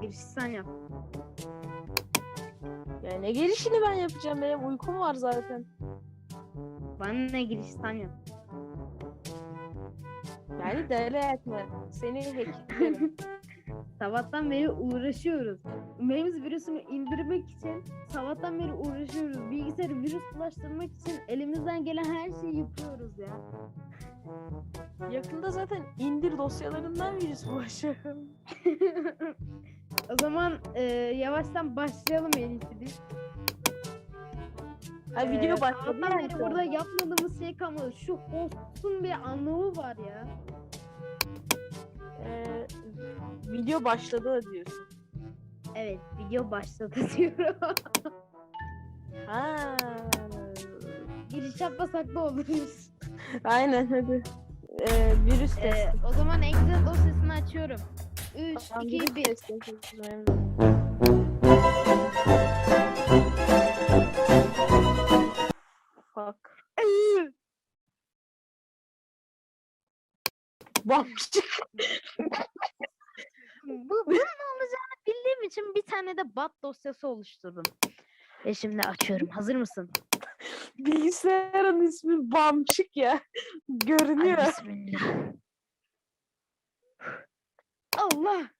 Giriş sen yap. Yani ne gelişini ben yapacağım benim uykum var zaten. Bana ne giriş sen yap. Yani deli etme. Seni hacklerim. Sabahtan beri uğraşıyoruz. Memes virüsünü indirmek için sabahtan beri uğraşıyoruz. Bilgisayarı virüs bulaştırmak için elimizden gelen her şeyi yapıyoruz ya. Yakında zaten indir dosyalarından virüs bulaşıyor. o zaman e, yavaştan başlayalım en iyisi biz. Ha Ee, video başladı sabahtan yani beri burada yapmadığımız şey kalmadı. Şu hostun bir anlamı var ya. Ee, video başladı diyorsun. Evet video başladı diyorum. Ha. Giriş yapmasak da oluruz. Aynen hadi. Ee, virüs Ee, testi. o zaman Excel dosyasını açıyorum. 3, Tamam, 2, virüs 1. testi yapıyoruz. Fuck. Bamçık. Bu, bunun olacağını bildiğim için bir tane de bat dosyası oluşturdum. Ve şimdi açıyorum. Hazır mısın? Bilgisayarın ismi Bamçık ya. Ay, Görünüyor. bismillah. Allah.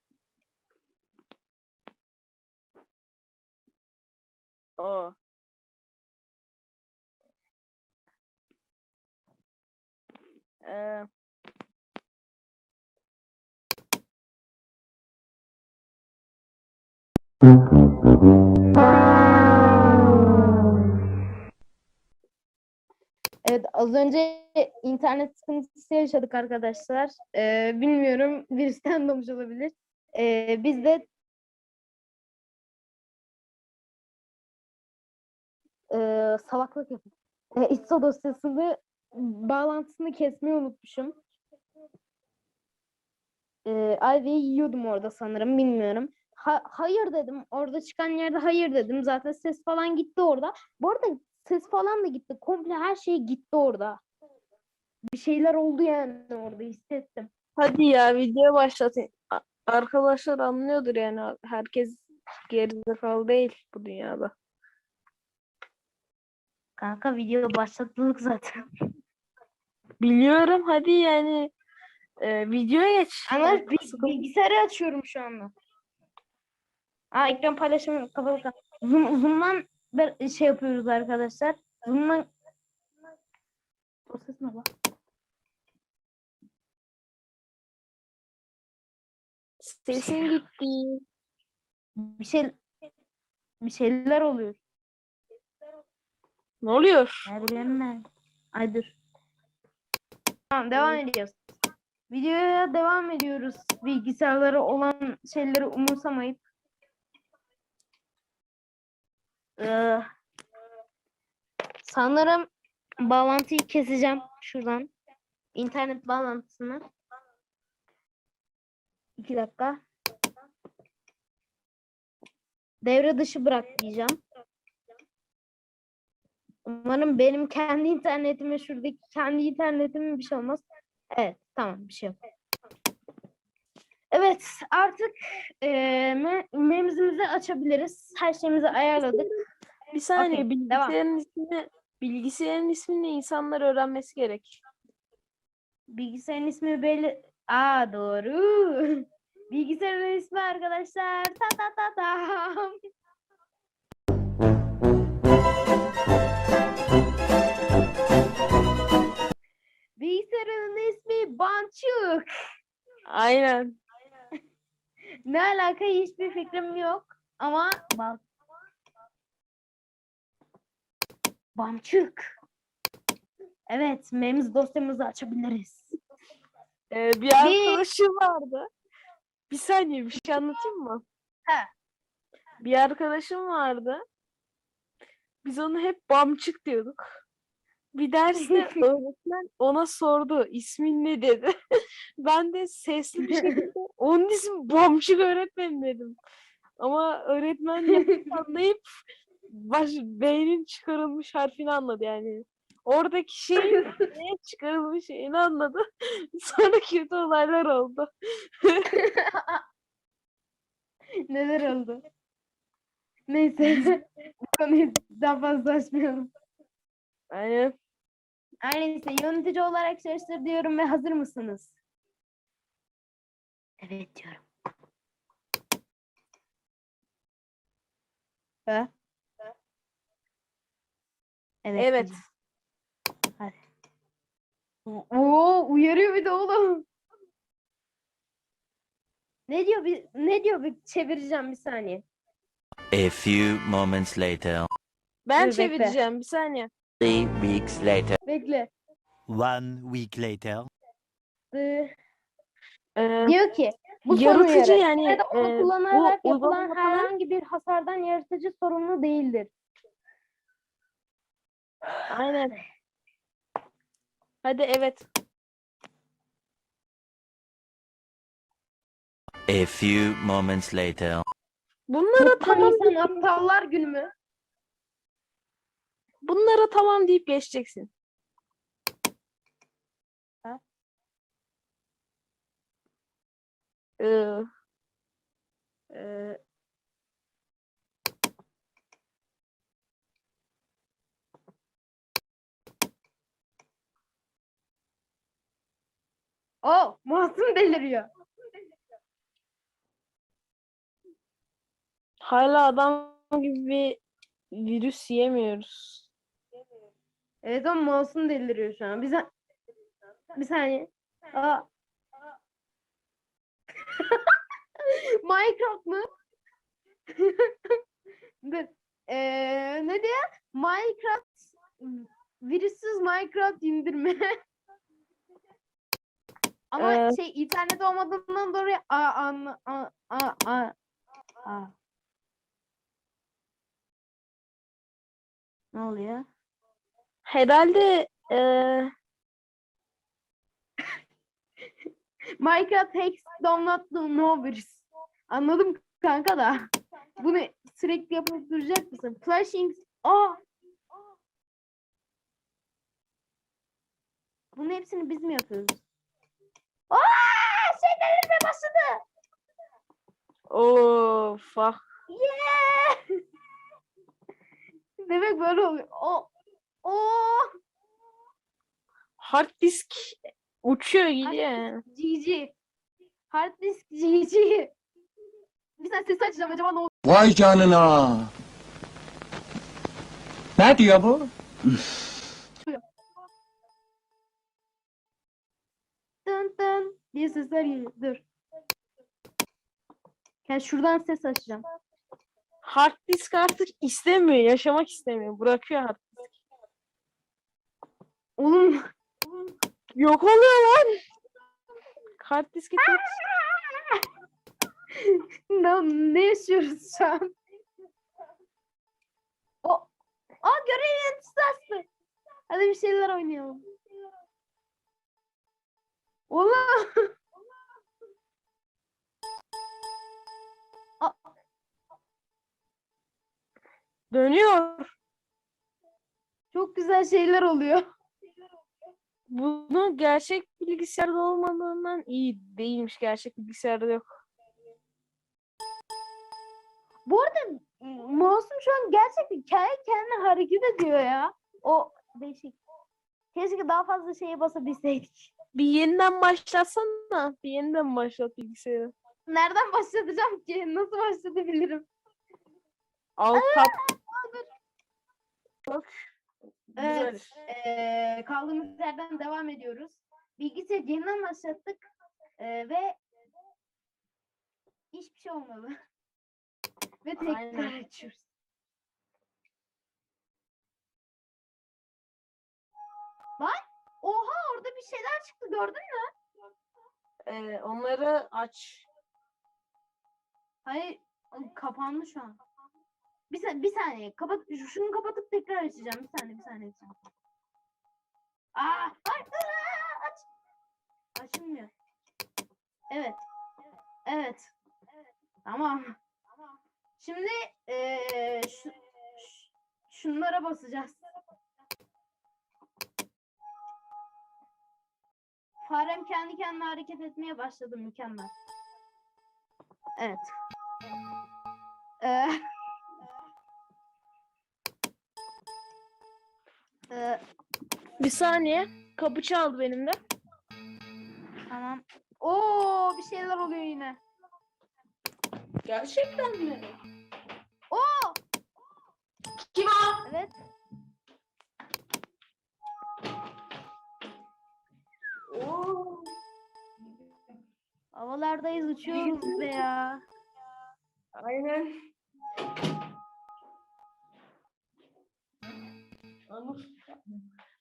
Oo. Ee, Evet az önce internet sıkıntısı yaşadık arkadaşlar. Ee, bilmiyorum virüsten de olmuş olabilir. Ee, biz de ee, salaklık yaptık. Ee, ISO dosyasını bağlantısını kesmeyi unutmuşum. Ee, Ivy'yi yiyordum orada sanırım bilmiyorum. Ha- hayır dedim. Orada çıkan yerde hayır dedim. Zaten ses falan gitti orada. Bu arada ses falan da gitti. Komple her şey gitti orada. Bir şeyler oldu yani orada hissettim. hadi ya video başlatın. A- Arkadaşlar anlıyordur yani. Herkes gerizekalı değil bu dünyada. Kanka video başlattık zaten. Biliyorum hadi yani. Ee, videoya geç. Ama bilgisayarı açıyorum şu anda. Aa ekran paylaşımı kapalı. Zoom, Zoom'dan şey yapıyoruz arkadaşlar. Zoom'dan o ses ne lan? Sesin gitti. Bir şey bir şeyler oluyor. Ne oluyor? Ne bileyim ben. Ay dur. Tamam devam ediyoruz. Videoya devam ediyoruz. Bilgisayarları olan şeyleri umursamayıp. Ee, sanırım bağlantıyı keseceğim şuradan. İnternet bağlantısını. İki dakika. Devre dışı bırak diyeceğim. Umarım benim kendi internetime şuradaki kendi internetime bir şey olmaz. Evet tamam bir şey yok. Evet artık eee me açabiliriz. Her şeyimizi ayarladık. Bir saniye devam. bilgisayarın ismini bilgisayarın ismini insanlar öğrenmesi gerek. Bilgisayarın ismi belli. Aa doğru. Bilgisayarın ismi arkadaşlar. Ta ta ta tam. Bilgisayarın ismi Bançuk. Aynen. Ne alaka hiçbir fikrim yok. Ama bak. Bamçık. Evet, mems dosyamızı açabiliriz. Ee, bir arkadaşım vardı. Bir saniye bir şey anlatayım mı? He. Bir arkadaşım vardı. Biz onu hep Bamçık diyorduk. Bir derste öğretmen ona sordu ismin ne dedi. ben de sesli bir şekilde onun ismi Bamçık öğretmenim dedim. Ama öğretmen yanlış anlayıp baş, beynin çıkarılmış harfini anladı yani. Oradaki şey neye çıkarılmış şeyini anladı. Sonra kötü olaylar oldu. Neler oldu? Neyse. Bu konuyu daha fazla açmayalım. Aynen. Her neyse yönetici olarak çalıştır diyorum ve hazır mısınız? Evet diyorum. Ha? Evet. Evet. diyeceğim. Oo uyarıyor bir de oğlum. Ne diyor bir ne diyor bir çevireceğim bir saniye. A few moments later. Ben Dur, bekle. çevireceğim bir saniye. Three weeks later. Bekle. One week later. Ee, Ee, diyor ki bu yaratıcı uyarı. yani Ya da onu e, bu kullanarak yapılan herhangi bir hasardan yaratıcı sorumlu değildir. aynen. Hadi evet. A few moments later. Bunlara tamam Nisan aptallar günü mü? Bunlara tamam deyip geçeceksin. Ha? Ee, Ee, Oh, masum deliriyor. hala adam gibi bir virüs yemiyoruz. Evet ama masum deliriyor şu an. Bir, sa- bir saniye. Aa. Minecraft mı? Dur. Ee, ne diyor? Minecraft virüsüz Minecraft indirme. Ama Ee, şey internet olmadığından dolayı a anla a a a a. Ne oluyor? Herhalde ee, Minecraft Hex download the. Anladım kanka da. Bunu sürekli yapıp duracak mısın? Flashing. Aa. Bunun hepsini biz mi yapıyoruz? Aa! Şey delirmeye başladı. of ah. Yeah! Demek böyle oluyor. O. O. Hard disk uçuyor gidiyor. GG. Hard disk GG. Bir saniye ses açacağım acaba ne Vay canına. Ne diyor bu? Dın dın diye sesler geliyor. Dur. Yani şuradan ses açacağım. Hard disk artık istemiyor, yaşamak istemiyor. Bırakıyor hard. Oğlum Yok oluyor lan. Hard diski tut. ne, ne yaşıyoruz şu an? O, o görev yöneticisi açtı. Hadi bir şeyler oynayalım. Oğlum. Dönüyor. çok güzel şeyler oluyor. Bunu gerçek bilgisayarda olmadığından iyi değilmiş. Gerçek bilgisayarda yok. Bu arada Masum şu an gerçekten kendi kendine hareket ediyor ya. O değişik. Keşke daha fazla şeye basabilseydik. Bir yeniden başlatsana. Bir yeniden başlat bilgisayarı. Nereden başlatacağım ki? Nasıl başlatabilirim? Alt tab. Bak. Evet. Eee, kaldığımız yerden devam ediyoruz. Bilgisayarı yeniden başlattık. eee, ve hiçbir şey olmadı. ve tekrar açıyoruz. Lan! Oha orada bir şeyler çıktı gördün mü? Ee, onları aç. Hayır kapandı şu an. Bir, sa- bir saniye kapat şunu kapatıp tekrar açacağım. Bir saniye bir saniye. Bir saniye. Aa, ay, aa, aç. Açılmıyor. Evet. Evet. Tamam. Şimdi eee şu, şunlara basacağız. Farem kendi kendine hareket etmeye başladı mükemmel. Evet. Ee, ee, Bir saniye. Kapı çaldı benim de. tamam. Oo bir şeyler oluyor yine. Gerçekten mi? Oo Kim o? evet. Oo. Havalardayız uçuyoruz be ya. Aynen.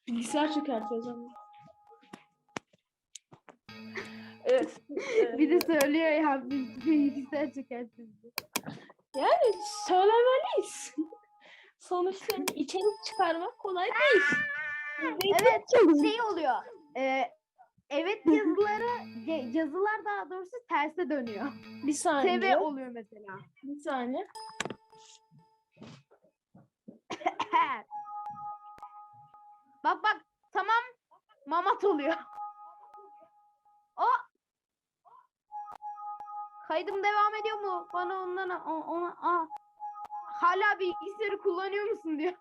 Bilgisayar çökertiyoruz ama. Evet. Bir de söylüyor ya biz bilgisayar çekersiniz. Yani söylemeliyiz. Sonuçta içerik çıkarmak kolay değil. Evet şey oluyor. Ee, evet yazıları yazılar daha doğrusu terse dönüyor. Bir saniye. TV oluyor mesela. Bir saniye. bak bak tamam mamat oluyor. O Kaydım devam ediyor mu? Bana ondan o- ona aa. Hala bilgisayarı kullanıyor musun diyor.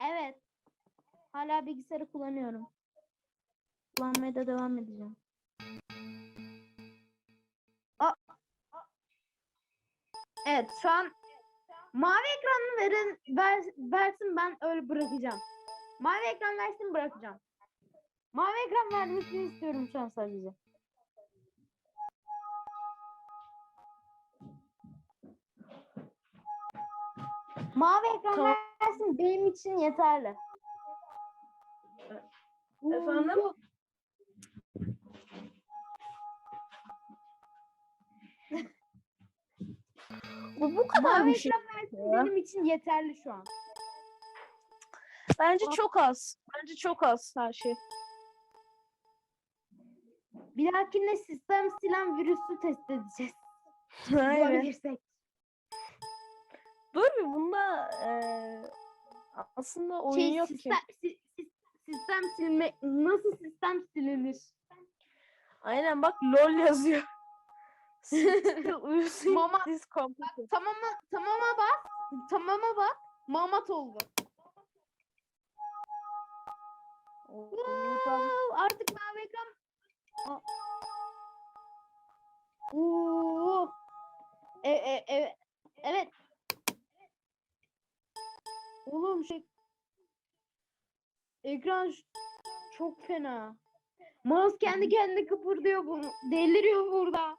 Evet. Hala bilgisayarı kullanıyorum. Kullanmaya da devam edeceğim. Aa. Evet şu an mavi ekranını verin ver, versin ben öyle bırakacağım. Mavi ekran versin bırakacağım. Mavi ekran vermesini istiyorum şu an sadece. Mavi ekran Tamam. versin benim için yeterli. Efendim? Bu bu kadar Mavi bir şey. ekran. Benim için yeterli şu an. Bence çok az. Bence çok az her şey. Bir dahakine sistem silen virüsü test edeceğiz. Aynen. Bulabilirsek. Dur bir bunda eee, aslında oyun Şey, yok ki. sistem, si- si- sistem silme nasıl sistem silinir? Aynen bak LOL yazıyor. Uyusun. Mama- This computer. Tamama tamama bak. Tamama bak. Mamat oldu. Wow, artık mavi ekran. Oo. E, e, e, evet. Oğlum şey ekran çok fena. Mouse kendi kendine kıpırdıyor bunu. Deliriyor burada.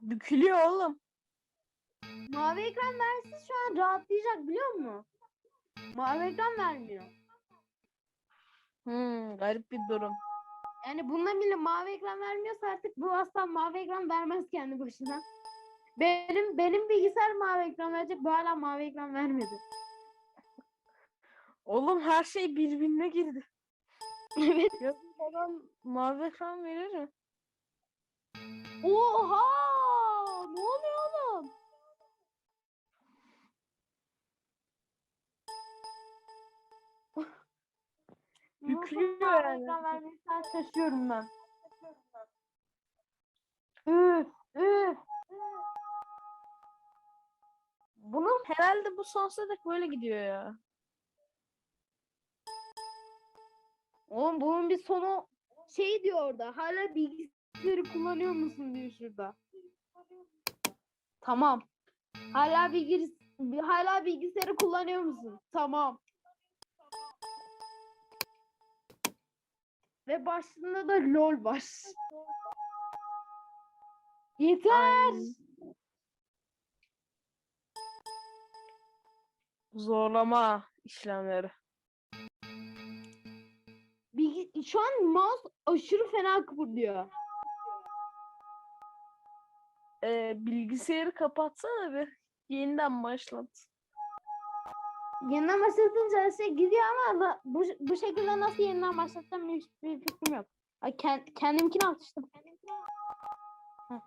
Bükülüyor oğlum. Mavi ekran verse şu an rahatlayacak biliyor musun? Mavi ekran vermiyor. Hmm, garip bir durum. Yani bununla bile mavi ekran vermiyorsa artık bu asla mavi ekran vermez kendi başına. Benim benim bilgisayar mavi ekran verecek. Bu hala mavi ekran vermedi. Oğlum her şey birbirine girdi. evet. Yazın falan mavi ekran verir mi? Oha! Ne oluyor oğlum? Yüklüyor yani. ekran vermekten şaşıyorum ben. Üf, üf. Bunun herhalde bu sonsuza dek böyle gidiyor ya. Oğlum bunun bir sonu şey diyor orada. Hala bilgisayarı kullanıyor musun diyor şurada. Tamam. Hala bilgis hala bilgisayarı kullanıyor musun? Tamam. Ve başında da lol var. Yeter. Zorlama işlemleri. Bilgi şu an mouse aşırı fena kıpırdıyor. Ee, bilgisayarı kapatsana bir. Yeniden başlat. Yeniden başlatınca her şey gidiyor ama bu, bu şekilde nasıl yeniden başlatacağım hiçbir fikrim yok. Ay, kend, kendimkini. Heh.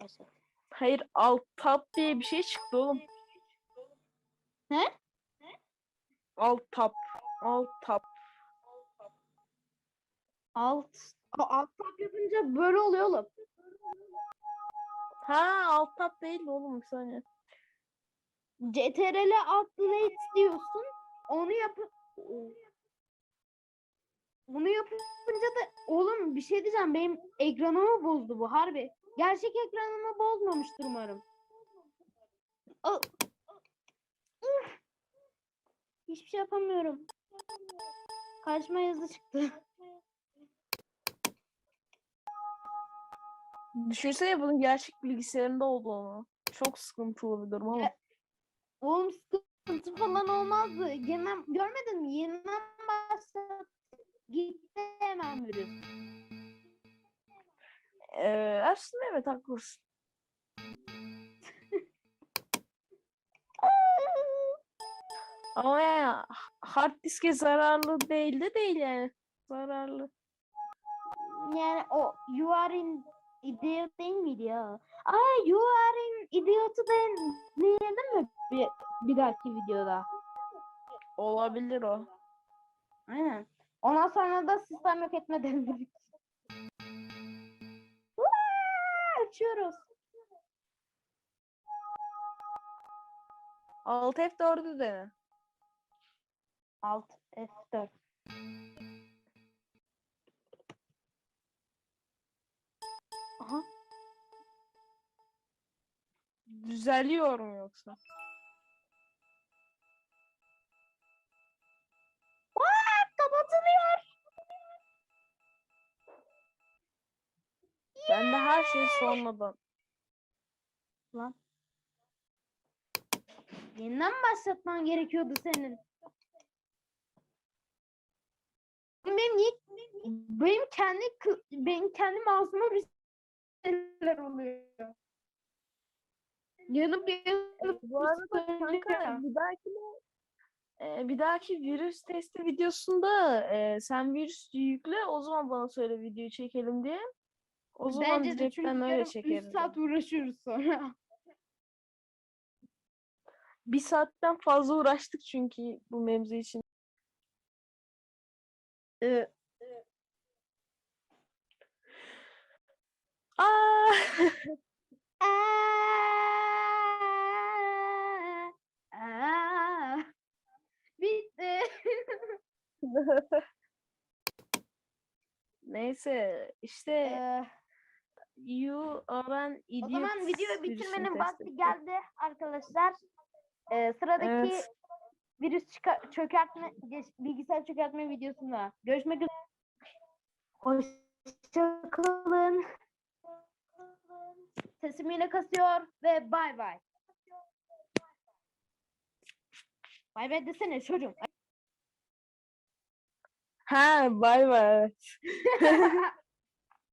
Neyse. Hayır alt tab diye bir şey çıktı oğlum. Ne? Alt tab. Alt tab. Alt. A- Alt tab yapınca böyle oluyor oğlum. Ha alt tab değil oğlum bir saniye. CTRL update diyorsun. Onu yap onu yapınca da oğlum bir şey diyeceğim benim ekranımı bozdu bu harbi. Gerçek ekranımı bozmamıştır umarım. Hiçbir şey yapamıyorum. Karşıma yazı çıktı. Düşünsene bunun gerçek bilgisayarında olduğunu. Çok sıkıntılı bir durum ama. E- Oğlum sıkıntı falan olmazdı. Yeniden görmedin mi? Yeniden başlat. Gitti hemen virüs. Ee, aslında evet haklısın. Ama ya hard diske zararlı değil de değil yani. Zararlı. Yani o you are in idiot değil miydi ya? Aa you are in idiot'u da dinledin mi bir, bir dahaki videoda? Olabilir o. Aynen. Ondan sonra da sistem yok etme denedik. Vaa, Uçuyoruz. Alt F4'ü dene. Alt F4. Düzeliyor mu yoksa? Kapatılıyor. Ben de her şey sonradan. Lan. Yeniden başlatman gerekiyordu senin. Benim niye benim kendi kı- benim kendi mouse'uma bir şeyler oluyor. Yanıp yanıp Bu arada kanka bir dahaki e, bir dahaki virüs testi videosunda e, sen virüs yükle o zaman bana söyle videoyu çekelim diye. O zaman Bence de çünkü direktten öyle üç çekeriz. saat uğraşıyoruz sonra. Bir saatten fazla uğraştık çünkü bu mevzu için. Ee, Aa! Aa, aa. Bitti. Neyse işte Ee, you are an o idiot zaman virüsünü bitirmenin test vakti ettik. geldi arkadaşlar. Ee, sıradaki Evet. virüs çıka- çökertme geç- bilgisayar çökertme videosunda görüşmek üzere. Hoşçakalın. Sesim yine kasıyor ve bay bay. Bay bay desene çocuğum. Ha bay bay. evet.